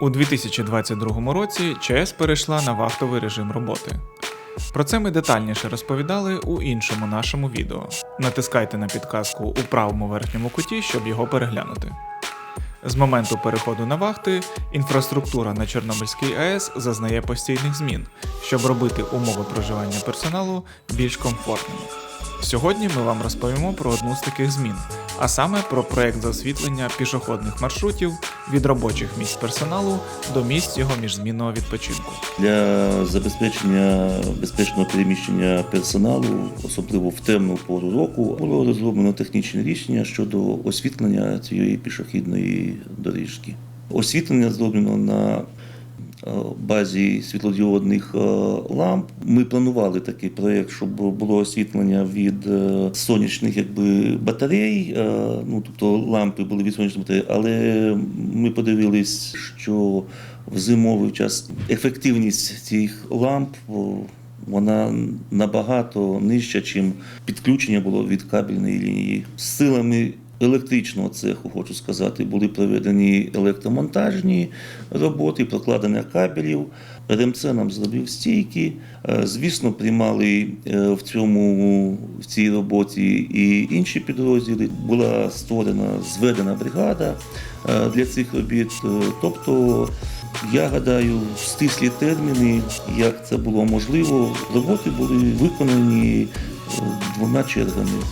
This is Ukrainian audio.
У 2022 році ЧАЕС перейшла на вахтовий режим роботи. Про це ми детальніше розповідали у іншому нашому відео. Натискайте на підказку у правому верхньому куті, щоб його переглянути. З моменту переходу на вахти інфраструктура на Чорнобильській АЕС зазнає постійних змін, щоб робити умови проживання персоналу більш комфортними. Сьогодні ми вам розповімо про одну з таких змін, а саме про проект засвітлення пішохідних маршрутів від робочих місць персоналу до місць його міжзмінного відпочинку. Для забезпечення безпечного переміщення персоналу, особливо в темну пору року, було розроблено технічне рішення щодо освітлення цієї пішохідної доріжки. Освітлення зроблено на базі світлодіодних е, ламп. Ми планували такий проєкт, щоб було освітлення від е, сонячних якби, батарей, е, ну тобто лампи були від сонячних батарей, але ми подивились, що в зимовий час ефективність цих ламп вона набагато нижча, чим підключення було від кабельної лінії. З силами електричного цеху, хочу сказати, були проведені електромонтажні роботи, прокладення кабелів. РМЦ нам зробив стійки. Е, Звісно, приймали е, в цьому в цій роботі і інші підрозділи. Була створена зведена бригада е, для цих робіт. Тобто, я гадаю, стислі терміни, як це було можливо, роботи були виконані двома чергами.